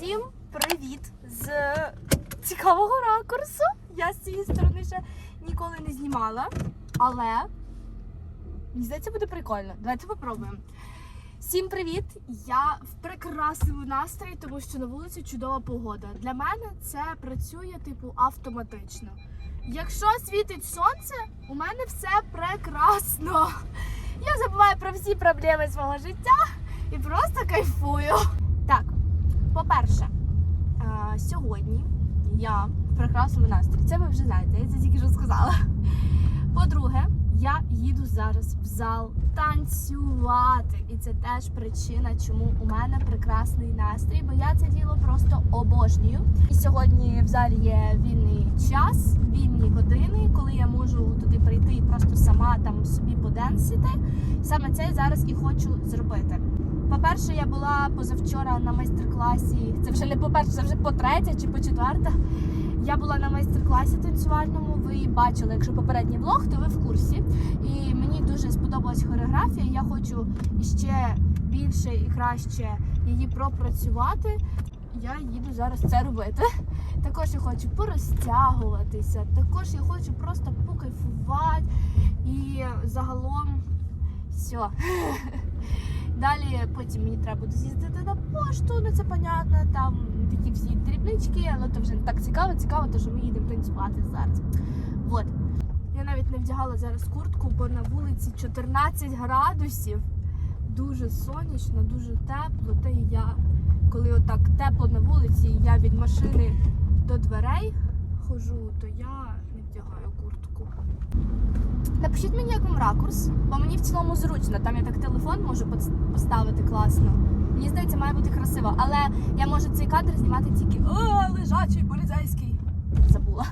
Всім привіт з цікавого ракурсу. Я з цієї сторони ще ніколи не знімала, але мені здається, буде прикольно. Давайте попробуємо. Всім привіт! Я в прекрасному настрої, тому що на вулиці чудова погода. Для мене це працює типу автоматично. Якщо світить сонце, у мене все прекрасно. Я забуваю про всі проблеми свого життя і просто кайфую. По-перше, е, сьогодні я в прекрасному настрої. Це ви вже знаєте, я це тільки що сказала. По-друге, я їду зараз в зал танцювати. І це теж причина, чому у мене прекрасний настрій, бо я це діло просто обожнюю. І сьогодні в залі є вільний час, вільні години, коли я можу туди прийти і просто сама там собі поденсити. Саме це я зараз і хочу зробити. По-перше, я була позавчора на майстер-класі. Це вже не по-перше, це вже по третє чи по четверте. Я була на майстер-класі танцювальному. Ви бачили, якщо попередній влог, то ви в курсі. І мені дуже сподобалась хореографія. Я хочу іще більше і краще її пропрацювати. Я їду зараз це робити. Також я хочу порозтягуватися. Також я хочу просто покайфувати і загалом все. Далі потім мені треба буде з'їздити на пошту, ну це понятно, там такі всі дрібнички, але то вже не так цікаво, цікаво, то що ми їдемо танцювати зараз. От. Я навіть не вдягала зараз куртку, бо на вулиці 14 градусів. Дуже сонячно, дуже тепло. Та і я, коли отак тепло на вулиці, я від машини до дверей хожу, то я не вдягаю куртку. Напишіть мені, як вам ракурс, бо мені в цілому зручно. Там я так телефон можу поставити класно. Мені здається, має бути красиво. Але я можу цей кадр знімати тільки. О, лежачий поліцейський. Забула.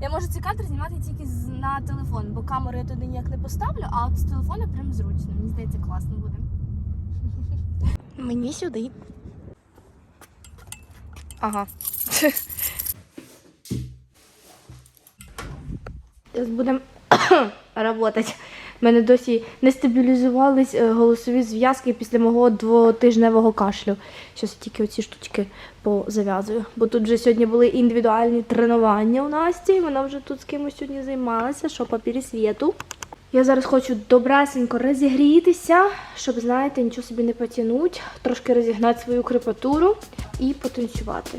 Я можу цей кадр знімати тільки на телефон, бо камеру я туди ніяк не поставлю, а от з телефона прям зручно. Мені здається, класно буде. Мені сюди. Ага. Зараз будемо працювати. У мене досі не стабілізувались е, голосові зв'язки після мого двотижневого кашлю. Зараз тільки оці штучки позав'язую. Бо тут вже сьогодні були індивідуальні тренування у Насті. Вона вже тут з кимось сьогодні займалася, що по пересвіту. Я зараз хочу добресенько розігрітися, щоб, знаєте, нічого собі не потягнути, трошки розігнати свою крепатуру і потанцювати.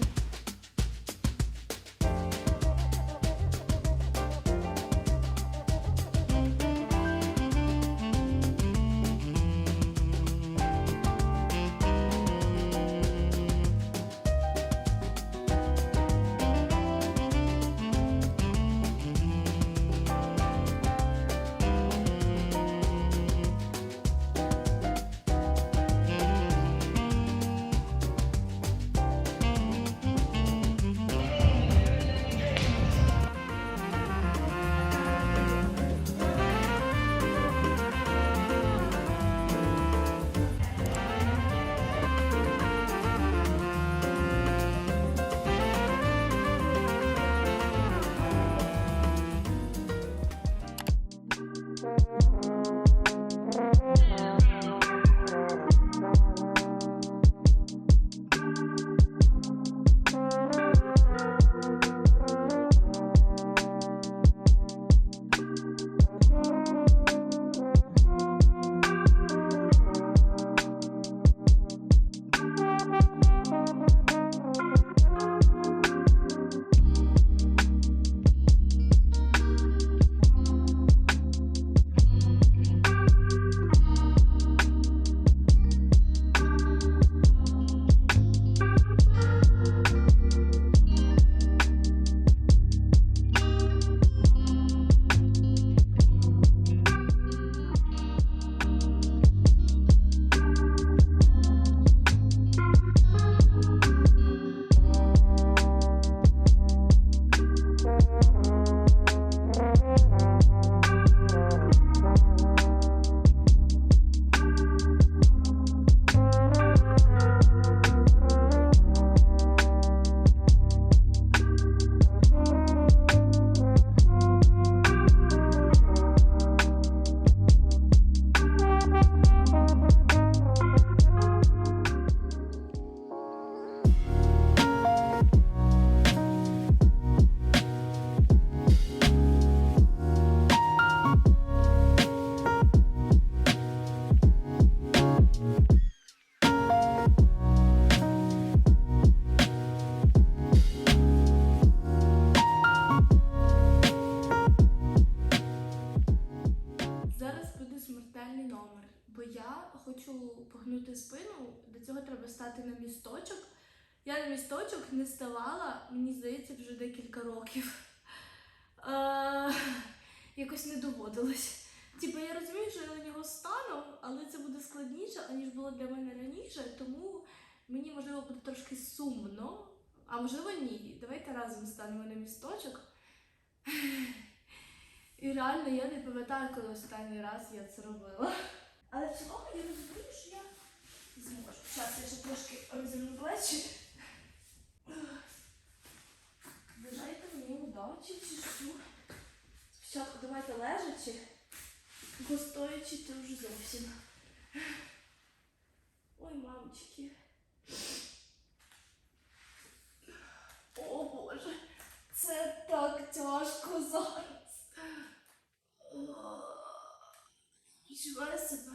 Стати на місточок. Я на місточок не ставала, мені здається, вже декілька років. Е, якось не доводилось. Типу, я розумію, що я на нього стану, але це буде складніше, аніж було для мене раніше, тому мені можливо буде трошки сумно, а можливо ні. Давайте разом станемо на місточок. І реально я не пам'ятаю, коли останній раз я це робила. Але цілому я розумію, що я Зараз я ще трошки розімну плечі. Бажайте мені удачі чи що. Спочатку давайте лежачи, бо стоячи це вже зовсім. Ой, мамочки. О Боже, це так тяжко зараз. Відчуваю себе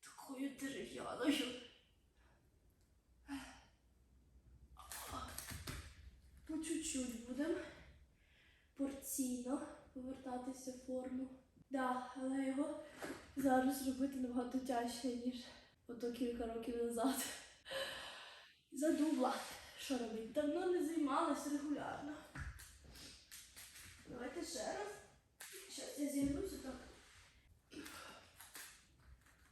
такою дерев'яною. По чуть-чуть будемо порційно повертатися в форму. Да, але його зараз робити набагато тяжче, ніж ото кілька років назад. Задубла. Що робити? Давно не займалась регулярно. Давайте ще раз. Зараз я зігнуся так.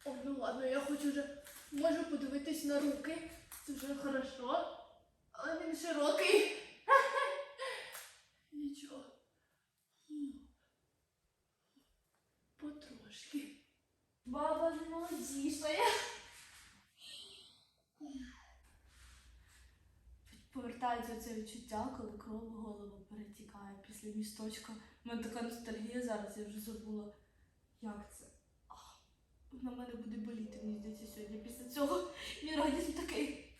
О, ну ладно, я хочу вже можу подивитись на руки. Це вже хорошо. Але він широкий. Нічого. Баба не молодішає. Повертається це відчуття, коли кров в голову перетікає після місточка. У мене така ностальгія зараз, я вже забула, як це. Ах, На мене буде боліти, мені здається, сьогодні після цього. Мій організм такий.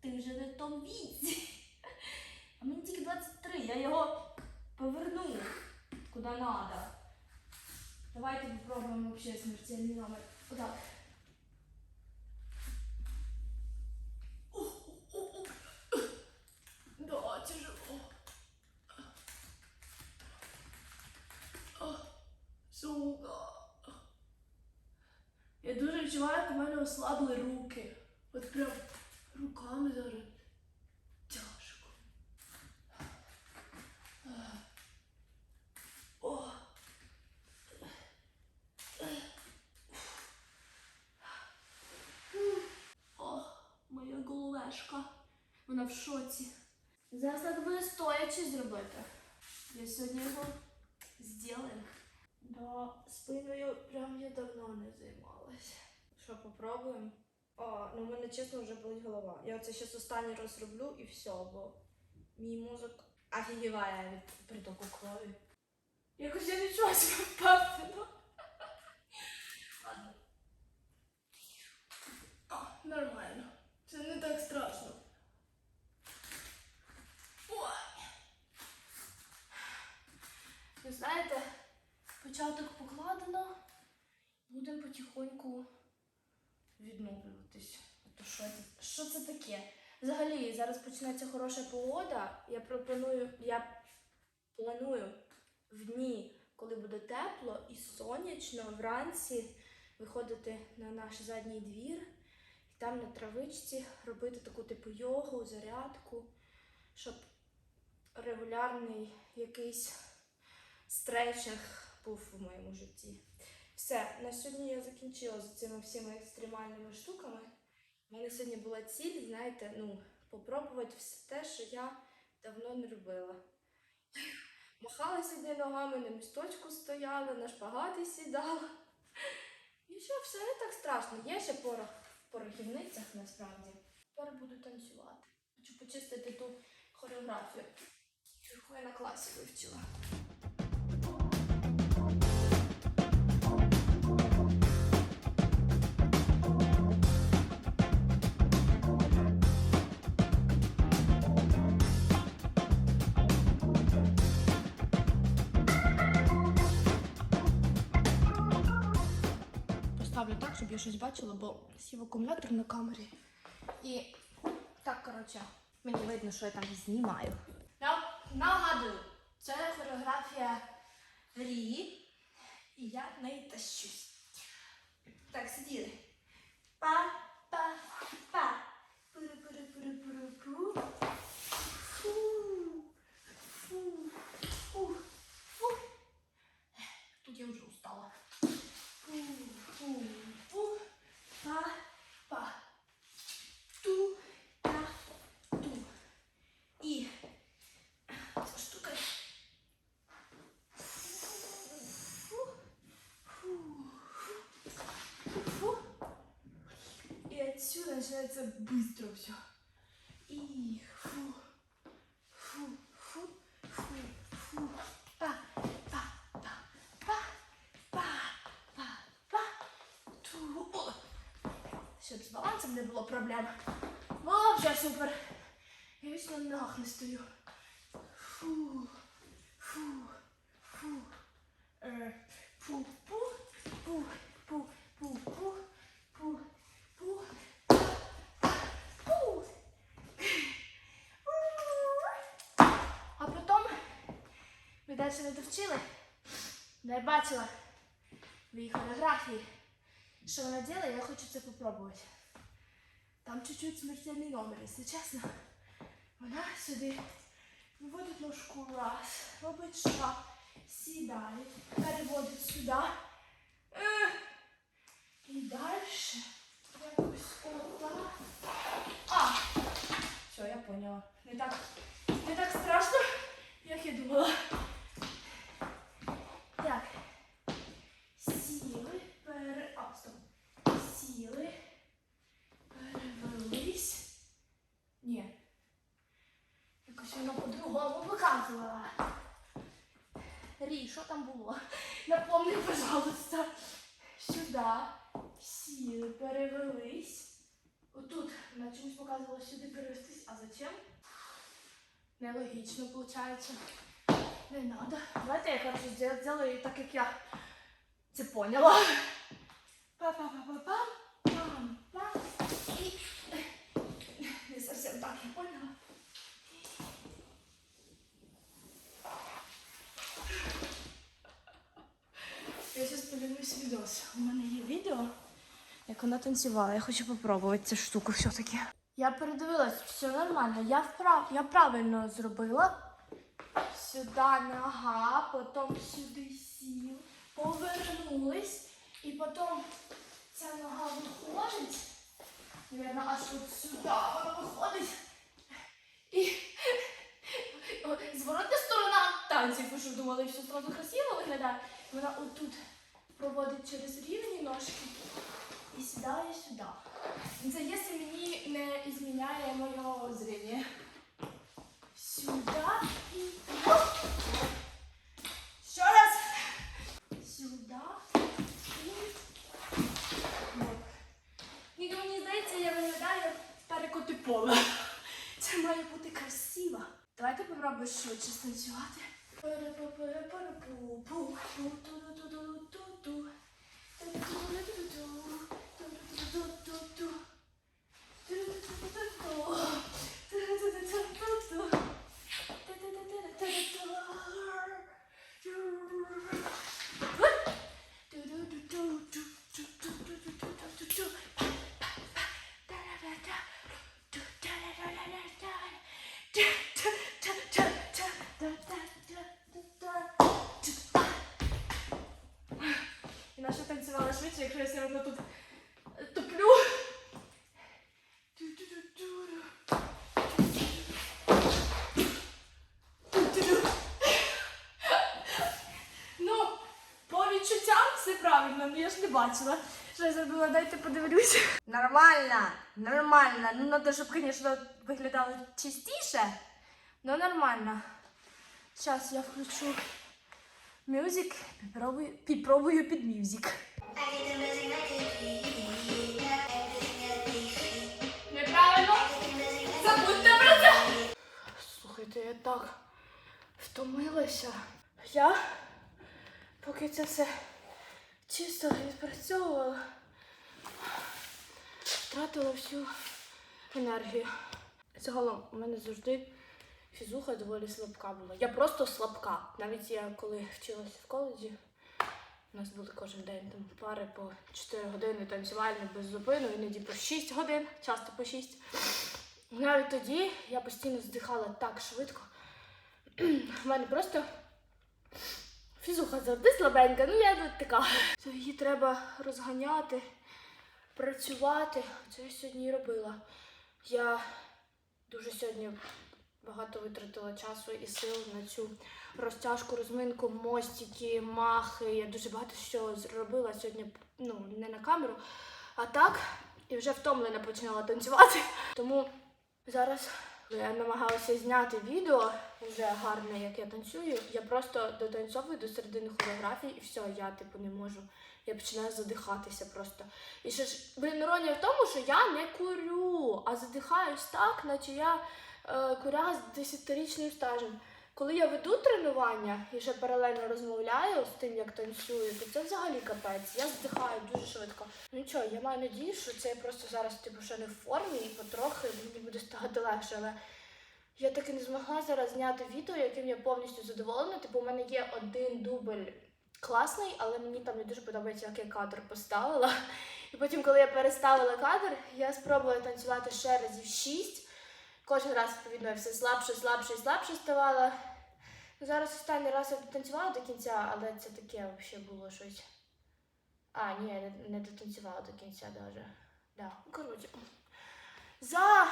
Ти вже не в тому віці. А мені тільки 23, я його поверну куди надо. Давайте попробуємо вообще смертельний номер. Отак. Да, тяжело. Сука. Я дуже відчуваю, як у мене ослабли руки. От прям руками зараз тяжко. О. О, моя головешка. Вона в шоці. Зараз треба буде стоячи зробити. Я сьогодні його зроблю. Да, спиною прям я давно не займалась. Що, попробуємо? О, ну в мене чесно вже болить голова. Я це зараз останній раз роблю і все, бо мій мозок офігіває від притоку крові. Якось я відчуваю себе впевнено. Нормально. Так страшно. Ой. Ви знаєте, початок покладено, будемо потихоньку відновлюватись. То що, це- що це таке? Взагалі, зараз почнеться хороша погода. Я пропоную, я планую в дні, коли буде тепло і сонячно, вранці виходити на наш задній двір там на травичці робити таку типу йогу, зарядку, щоб регулярний якийсь стретчинг був в моєму житті. Все, на сьогодні я закінчила з цими всіма екстремальними штуками. У мене сьогодні була ціль, знаєте, ну, попробувати все те, що я давно не робила. Махала сюди ногами, на місточку стояла, на шпагати сідала. І що, все не так страшно. Є ще порох порохівницях насправді. Тепер буду танцювати. Хочу почистити ту хореографію, яку я на класі вивчила. Щоб я щось бачила, бо сів акумулятор на камері. І так, коротше, мені видно, що я там знімаю. Нагадую, це хореографія Рії, і я в неї тащусь. Так, сиділи. Па, па, па. Пуру-пуру-пуру-пуру-пу. Фу. Фу. Отсюда начинается быстро все. И фу, було проблем. Вообще супер. Я вічно на ногах не стою. Фу, фу, фу. Е, пу, пу, пу, пу, пу, пу, пу. Пу. А потім ми далі не довчили. Я бачила в її хореографії. Що вона делає, я хочу це попробувати. Там чуть-чуть смертельный номер, если чесно. Вона сюди виводить ножку раз, робить шаг, сідає, переводить сюди. І далі якось отак. А! Все, я поняла. Не так страшно, як я думала. Так. Сіли, пере... А, стоп. Сіли, перевелись. Ні. Якось воно по-другому показувала. Рі, що там було? Напомни, пожалуйста. Сюди. Сіли, перевелись. Отут на чомусь показувало сюди перевестись. А зачем? Нелогічно, виходить. Не надо. Давайте я, короче, сделаю, так, як я це поняла. Па-па-па-па-пам. Пам-пам. І... Не совсем так, я поняла. Я зараз подивлюсь відос. У мене є відео, як вона танцювала. Я хочу попробувати цю штуку все-таки. Я передивилась, все нормально. Я, вправ... я правильно зробила. Сюди нога, потім сюди сіл, повернулись, і потім ця нога виходить. Наверно, аж от сюди вона виходить. І О, зворотня сторона танців, ви що думали, що одразу красиво виглядає. Вона отут проводить через рівні ножки і сідає сюди. Це якщо мені не зміняє моє зрення. Сюда и оп. Еще раз. Сюда и оп. Ніби мені здається, я виглядаю перекоти поле. Це має бути красиво. Давайте попробуємо швидше станцювати. Пу-пу-пу-пу-пу. Ту-ту-ту-ту-ту-ту. Ту-ту-ту-ту-ту. Ту-ту-ту-ту-ту. Ту-ту-ту-ту-ту. І наша танцювала швидше, якщо я все одно тут туплю. Ту-ту-ту-ту. Ну, по відчуттям все правильно, ну я ж не бачила. Що я зробила, дайте подивлюся. Нормально, нормально. Ну, надо, щоб, звісно, виглядало чистіше, но нормально. Зараз я включу мюзик, попробую, попробую під мюзик. Неправильно. Забудьте про це. Слухайте, я так втомилася. Я, поки це все чисто відпрацьовувала, втратила всю енергію. Загалом у мене завжди фізуха доволі слабка була. Я просто слабка. Навіть я коли вчилася в коледжі, У нас були кожен день там пари по 4 години танцювальні без зупину, іноді по 6 годин, часто по 6. Навіть тоді я постійно здихала так швидко. У мене просто фізуха завжди слабенька, ну я тут така. То її треба розганяти, працювати. Це я сьогодні робила. Я дуже сьогодні багато витратила часу і сил на цю розтяжку, розминку, мостики, махи. Я дуже багато що зробила сьогодні, ну, не на камеру, а так. І вже втомлена починала танцювати. Тому зараз я намагалася зняти відео вже гарне, як я танцюю. Я просто дотанцьовую до середини хореографії і все, я типу не можу. Я починаю задихатися просто. І ще ж, блін, в тому, що я не курю, а задихаюсь так, наче я е, куря з 10-річним стажем. Коли я веду тренування і ще паралельно розмовляю з тим, як танцюю, то це взагалі капець. Я здихаю дуже швидко. Ну нічого, я маю надію, що це просто зараз типу ще не в формі і потрохи мені буде ставати легше. Але я таки не змогла зараз зняти відео, яким я повністю задоволена. Типу, у мене є один дубль класний, але мені там не дуже подобається, як я кадр поставила. І потім, коли я переставила кадр, я спробувала танцювати ще разів шість. Кожен раз, відповідно, я все слабше, слабше і слабше ставала. Ну, Зараз останній раз я танцювала до кінця, але це таке взагалі було щось. А, ні, я не, не дотанцювала до кінця навіть. Да. Коротше, за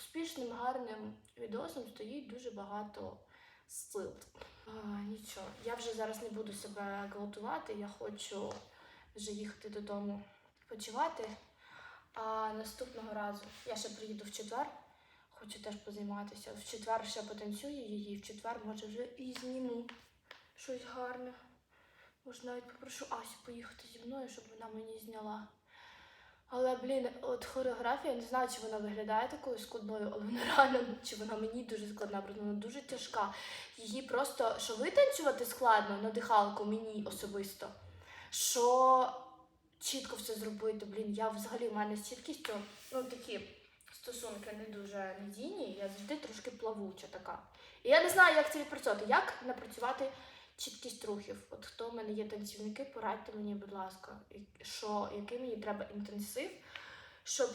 успішним гарним відосом стоїть дуже багато сил. А, нічого, я вже зараз не буду себе гвалтувати, я хочу вже їхати додому почувати. А наступного разу я ще приїду в четвер. Хочу теж позайматися. В четвер ще потанцюю її, в четвер, може, вже і зніму щось гарне. Може, навіть попрошу Асю поїхати зі мною, щоб вона мені зняла. Але, блін, от хореографія, я не знаю, чи вона виглядає такою складною, але вона реально, чи вона мені дуже складна, просто вона дуже тяжка. Її просто, що витанцювати складно на дихалку мені особисто, що чітко все зробити, блін, я взагалі в мене з чіткістю, ну такі стосунки не дуже надійні, я завжди трошки плавуча така. І я не знаю, як це відпрацьовувати, як напрацювати чіткість рухів. От хто в мене є танцівники, порадьте мені, будь ласка, що, який мені треба інтенсив, щоб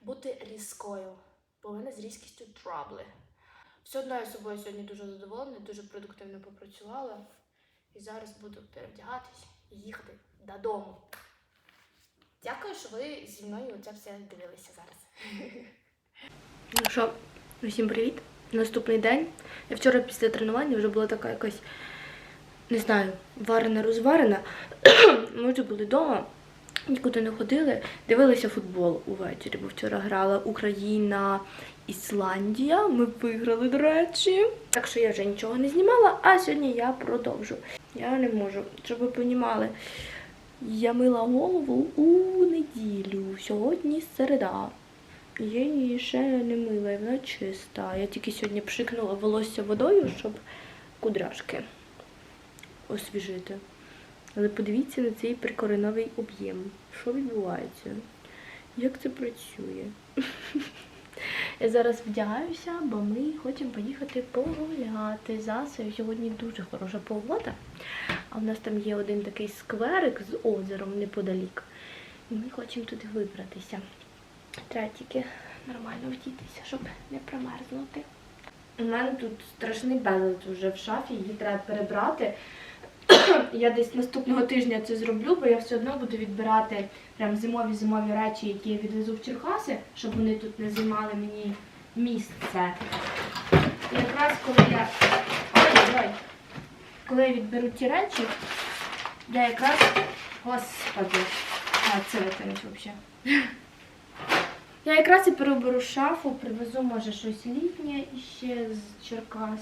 бути різкою. Бо в мене з різкістю трабли. Все одно я собою сьогодні дуже задоволена, дуже продуктивно попрацювала. І зараз буду перевдягатись і їхати додому. Дякую, що ви зі мною це все дивилися зараз. Ну що, усім привіт. Наступний день. Я вчора після тренування вже була така якась, не знаю, варена, розварена. Ми вже були вдома, нікуди не ходили, дивилися футбол увечері, бо вчора грала Україна, Ісландія. Ми виграли, до речі. Так що я вже нічого не знімала, а сьогодні я продовжу. Я не можу, щоб ви понімали. Я мила голову у неділю. Сьогодні середа. Я її ще не мила, вона чиста. Я тільки сьогодні пшикнула волосся водою, щоб кудряшки освіжити. Але подивіться на цей прикореновий об'єм. Що відбувається? Як це працює? Я зараз вдягаюся, бо ми хочемо поїхати погуляти. Засою сьогодні дуже хороша погода. А в нас там є один такий скверик з озером неподалік. І ми хочемо туди вибратися. Треба тільки нормально вдітися, щоб не промерзнути. У мене тут страшний безлад вже в шафі, її треба перебрати. Я десь наступного тижня це зроблю, бо я все одно буду відбирати прям зимові зимові речі, які я відвезу в Черкаси, щоб вони тут не займали мені місце. І якраз коли я. Ой-ой! Коли я відберу ті речі, я якраз. Господи. А, це викинуть взагалі. Я якраз і переберу шафу, привезу, може, щось літнє іще з Черкас.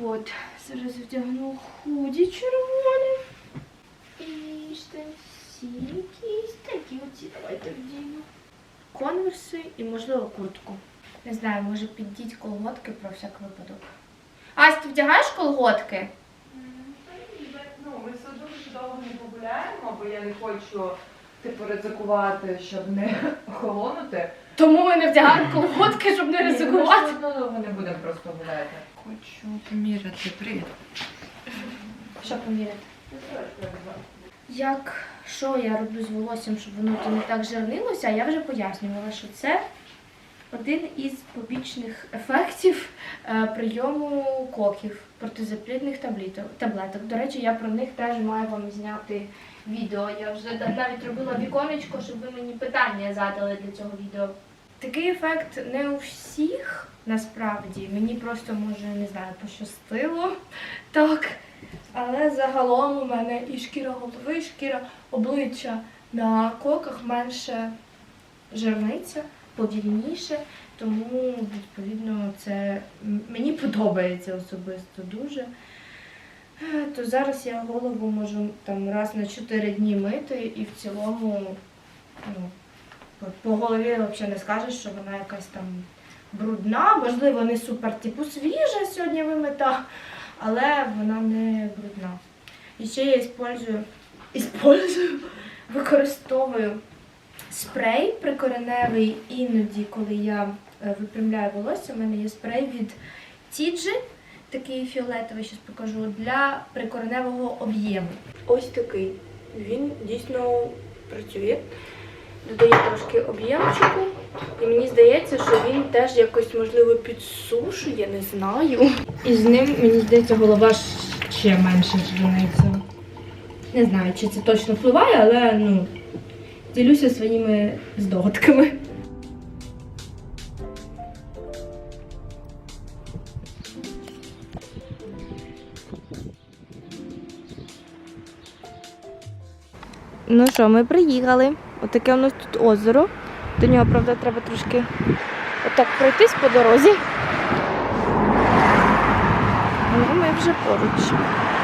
От, зараз вдягну худі червоне. І штанці якісь такі оці. Давайте вдіну. Конверси і, можливо, куртку. Не знаю, може підіть колготки про всяк випадок. Ась, ти вдягаєш колготки? Ну, ми все дуже довго не погуляємо, бо я не хочу типу ризикувати, щоб не охолонути. Тому ми не вдягаємо колготки, щоб не Ні, Ми ризикувати. все одно довго не будемо просто гуляти. Хочу поміряти. Привіт. Що поміряти? як що я роблю з волоссям, щоб воно не так жирнилося, я вже пояснювала, що це один із побічних ефектів е, прийому коків протизаплідних таблеток. До речі, я про них теж маю вам зняти відео. Я вже навіть робила віконечко, щоб ви мені питання задали для цього відео. Такий ефект не у всіх насправді. Мені просто може не знаю, пощастило. Так. Але загалом у мене і шкіра голови, і шкіра обличчя на коках менше жирниця, повільніше, тому відповідно це мені подобається особисто дуже. Е, То зараз я голову можу там раз на 4 дні мити і в цілому ну, по- по голові взагалі не скажеш, що вона якась там брудна, можливо, не супер типу свіжа сьогодні вимита, але вона не брудна. І ще я іспользую, іспользую, використовую спрей прикореневий іноді, коли я е, випрямляю волосся, у мене є спрей від Тіджі, такий фіолетовий, зараз покажу, для прикореневого об'єму. Ось такий. Він дійсно працює. Додає трошки об'ємчику. І мені здається, що він теж якось, можливо, підсушує, не знаю. І з ним, мені здається, голова ще менше жирниться. Не знаю, чи це точно впливає, але ну, ділюся своїми здогадками. Ну що, ми приїхали. Отаке у нас тут озеро. До нього, правда, треба трошки отак пройтись по дорозі. Ну, ми вже поруч.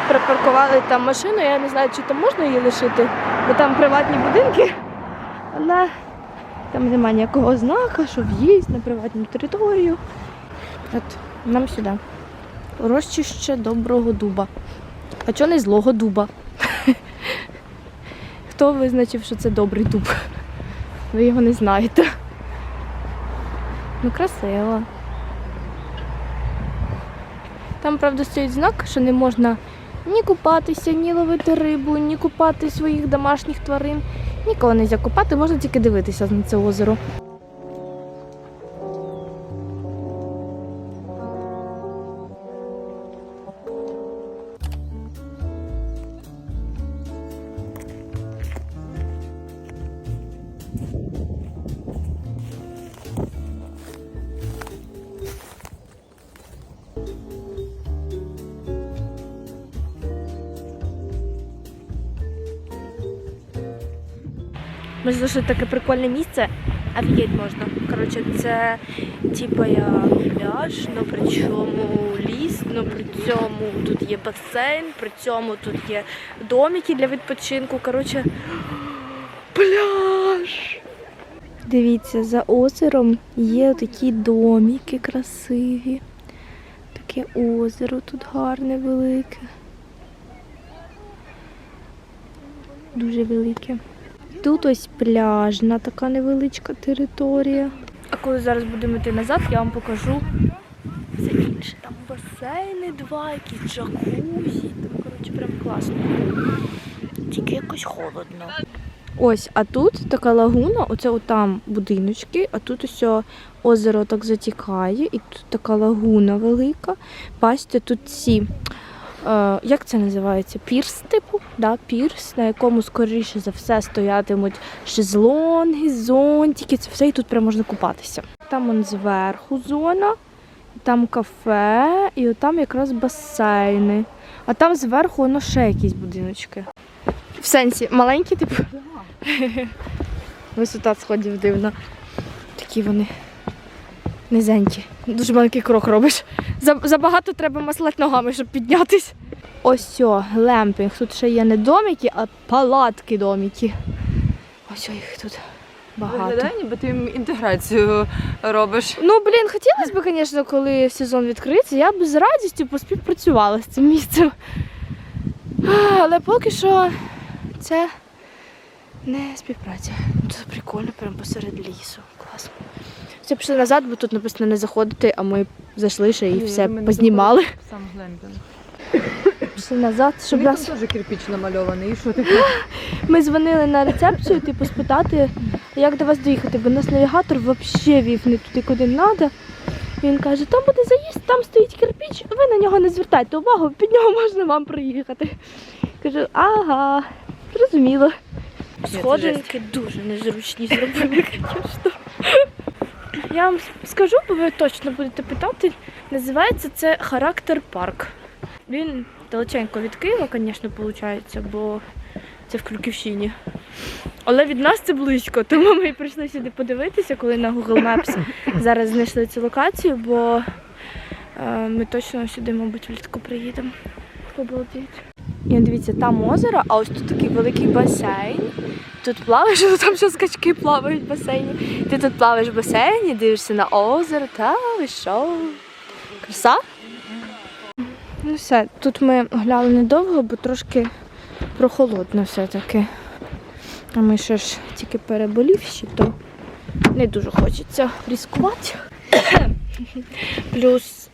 Припаркували там машину, я не знаю, чи там можна її лишити, бо там приватні будинки, але там немає ніякого знака, що в'їзд на приватну територію. От, нам сюди. Розчище доброго дуба. А чого не злого дуба? Хто визначив, що це добрий дуб? Ви його не знаєте. Ну, красиво. Там, правда, стоїть знак, що не можна ні купатися, ні ловити рибу, ні купати своїх домашніх тварин. Нікого не можна купати, можна тільки дивитися на це озеро. Знайшли таке прикольне місце. Офігеть можна. Коротше, це типа я пляж, ну при цьому ліс, ну при цьому тут є басейн, при цьому тут є домики для відпочинку. Коротше, пляж. Дивіться, за озером є такі домики красиві. Таке озеро тут гарне, велике. Дуже велике. Тут ось пляжна така невеличка територія. А коли зараз будемо йти назад, я вам покажу все інше. Там басейни два, якісь джакузі. Там, коротше, прям класно. Тільки якось холодно. Ось, а тут така лагуна, оце отам будиночки, а тут ось озеро так затікає, і тут така лагуна велика. Бачите, тут ці. Е, як це називається? Пірс, типу? Да, пірс, на якому скоріше за все стоятимуть шезлонги, зонтики, це все, і тут прямо можна купатися. Там он зверху зона, там кафе, і там якраз басейни. А там зверху воно ще якісь будиночки. В сенсі, маленькі, типу. Висота сходів дивна. Такі вони низенькі. Дуже маленький крок робиш. Забагато треба маслати ногами, щоб піднятись. Ось о, глемпінг. Тут ще є не домики, а палатки домики. Ось о, їх тут багато. Виглядає, ніби ти їм інтеграцію робиш. Ну, блін, хотілося б, звісно, коли сезон відкриється, я б з радістю поспівпрацювала з цим місцем. Але поки що це не співпраця. Це прикольно, прямо посеред лісу. Класно. Все пішли назад, бо тут написано не заходити, а ми зайшли ще і все познімали. Сам глемпінг. пішли назад, щоб нас. там теж кирпич намальований, і що таке? Ми дзвонили на рецепцію, типу, спитати, як до вас доїхати, бо нас навігатор взагалі вів не туди, куди треба. Він каже, там буде заїзд, там стоїть кирпіч, ви на нього не звертайте увагу, під нього можна вам проїхати. Кажу, ага, зрозуміло. це Сходинки дуже незручні зробили, звісно. Я вам скажу, бо ви точно будете питати. Називається це характер парк. Він далеченько від Києва, звісно, виходить, бо це в Крюківщині. Але від нас це близько, тому ми прийшли сюди подивитися, коли на Google Maps зараз знайшли цю локацію, бо е, ми точно сюди, мабуть, влітку приїдемо. Обалдеть. І дивіться, там озеро, а ось тут такий великий басейн. Тут плаваєш, ну там ще скачки плавають в басейні. Ти тут плаваєш в басейні, дивишся на озеро, та ви що? Краса? Ну все, тут ми гуляли недовго, бо трошки прохолодно все-таки. А ми ще ж тільки переболівші, то не дуже хочеться ризикувати. Плюс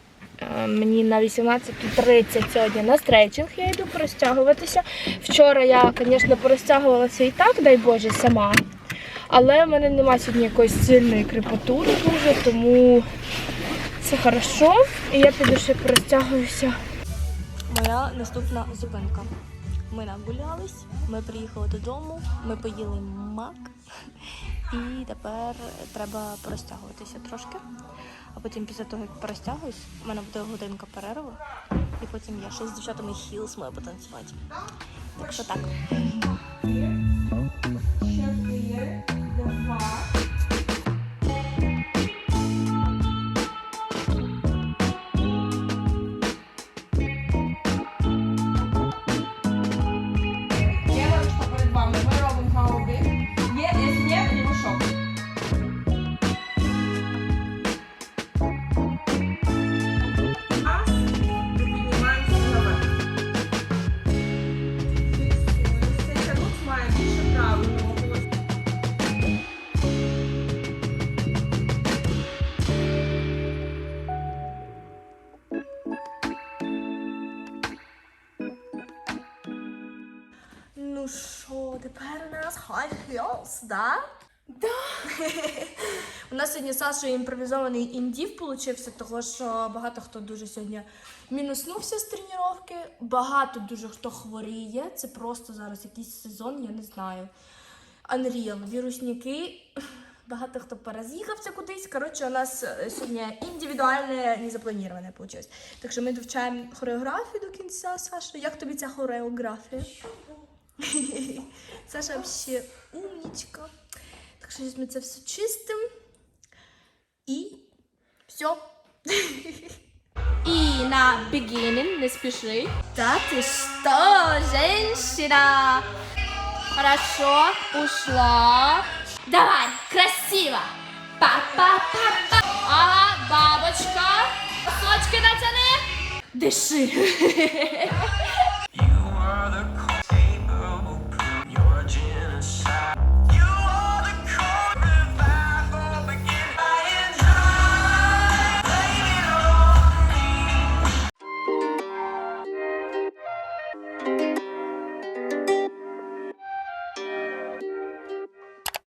мені на 18.30 сьогодні на стрейчинг я йду порозтягуватися. Вчора я, звісно, порозтягувалася і так, дай Боже, сама. Але в мене немає сьогодні якоїсь сильної крепатури дуже, тому це хорошо. І я піду ще порозтягуюся. Моя наступна зупинка. Ми нагулялись, ми приїхали додому, ми поїли мак. І тепер треба порозтягуватися трошки. А потім після того, як порозтягуюсь, у мене буде годинка перерва. І потім я ще з дівчатами хілс маю потанцювати. Так що так. Є да? Да. у нас сьогодні з Сашою імпровізований індів получився, того що багато хто дуже сьогодні мінуснувся з тренування. Багато дуже хто хворіє. Це просто зараз якийсь сезон, я не знаю. Unreal, вірусняки. Багато хто пороз'їхався кудись. Коротше, у нас е, сьогодні індивідуальне, незаплановане вийшло. Так що ми вивчаємо хореографію до кінця, Саша. Як тобі ця хореографія? Саша вообще умничка. Так що зараз ми це все чистим. І все. И на beginning, не спеши. Да ты что, женщина? Хорошо, ушла. Давай, красиво. Па-па-па-па. Ага, бабочка. Сочки натяни. Дыши. You are the